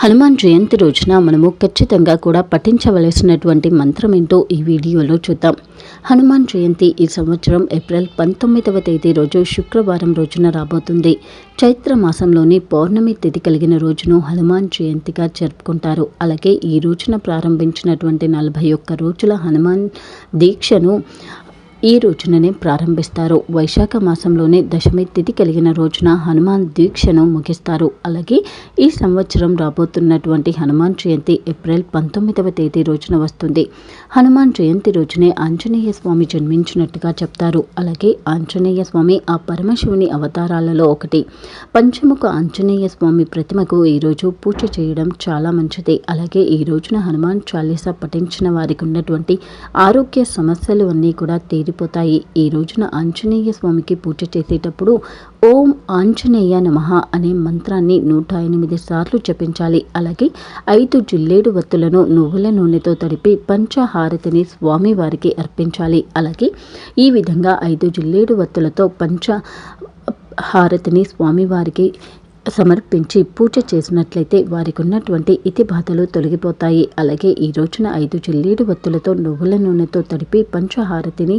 హనుమాన్ జయంతి రోజున మనము ఖచ్చితంగా కూడా పఠించవలసినటువంటి మంత్రం ఏంటో ఈ వీడియోలో చూద్దాం. హనుమాన్ జయంతి ఈ సంవత్సరం ఏప్రిల్ పంతొమ్మిదవ తేదీ రోజు శుక్రవారం రోజున రాబోతుంది. చైత్ర మాసంలోని పౌర్ణమి తిథి కలిగిన రోజును హనుమాన్ జయంతిగా జరుపుకుంటారు. అలాగే ఈ రోజున ప్రారంభించినటువంటి నలభై ఒక్క రోజుల హనుమాన్ దీక్షను ఈ రోజుననే ప్రారంభిస్తారు. వైశాఖ మాసంలోనే దశమి తిథి కలిగిన రోజున హనుమాన్ దీక్షను ముగిస్తారు. అలాగే ఈ సంవత్సరం రాబోతున్నటువంటి హనుమాన్ జయంతి ఏప్రిల్ పంతొమ్మిదవ తేదీ రోజున వస్తుంది. హనుమాన్ జయంతి రోజునే ఆంజనేయ స్వామి జన్మించినట్టుగా చెప్తారు. అలాగే ఆంజనేయ స్వామి ఆ పరమశివుని అవతారాలలో ఒకటి. పంచముఖ ఆంజనేయ స్వామి ప్రతిమకు ఈరోజు పూజ చేయడం చాలా మంచిది. అలాగే ఈ రోజున హనుమాన్ చాలీసా పఠించిన వారికి ఉన్నటువంటి ఆరోగ్య సమస్యలు అన్నీ కూడా తీరు తీరిపోతాయి ఈ రోజున ఆంజనేయ స్వామికి పూజ చేసేటప్పుడు ఓం ఆంజనేయ నమ అనే మంత్రాన్ని నూట ఎనిమిది సార్లు జపించాలి. అలాగే ఐదు జిల్లేడు వత్తులను నువ్వుల నూనెతో తడిపి పంచహారతిని స్వామివారికి అర్పించాలి. అలాగే ఈ విధంగా ఐదు జిల్లేడు వత్తులతో పంచ హారతిని స్వామివారికి సమర్పించి పూజ చేసినట్లయితే వారికి ఉన్నటువంటి ఇతి బాధలు తొలగిపోతాయి. అలాగే ఈ రోజున ఐదు చెల్లీడు వత్తులతో నువ్వుల నూనెతో తడిపి పంచహారతిని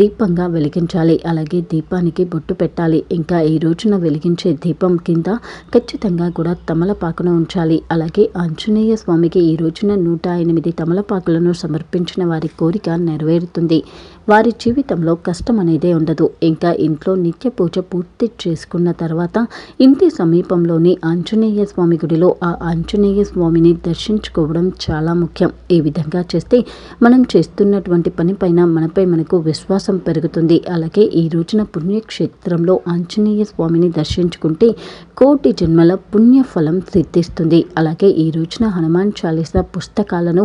దీపంగా వెలిగించాలి. అలాగే దీపానికి బొట్టు పెట్టాలి. ఇంకా ఈ రోజున వెలిగించే దీపం కింద ఖచ్చితంగా కూడా తమలపాకును ఉంచాలి. అలాగే ఆంజనేయ స్వామికి ఈ రోజున నూట ఎనిమిది తమలపాకులను సమర్పించిన వారి కోరిక నెరవేరుతుంది. వారి జీవితంలో కష్టం అనేదే ఉండదు. ఇంకా ఇంట్లో నిత్య పూజ పూర్తి చేసుకున్న తర్వాత ఇంటి సమీప సమీపంలోని ఆంజనేయ స్వామి గుడిలో ఆ ఆంజనేయ స్వామిని దర్శించుకోవడం చాలా ముఖ్యం. ఈ విధంగా చేస్తే మనం చేస్తున్నటువంటి పనిపైన మనపై మనకు విశ్వాసం పెరుగుతుంది. అలాగే ఈ రోజున పుణ్యక్షేత్రంలో ఆంజనేయ స్వామిని దర్శించుకుంటే కోటి జన్మల పుణ్యఫలం సిద్ధిస్తుంది. అలాగే ఈ రోజున హనుమాన్ చాలీసా పుస్తకాలను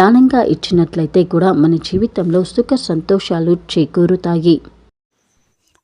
దానంగా ఇచ్చినట్లయితే కూడా మన జీవితంలో సుఖ సంతోషాలు చేకూరుతాయి.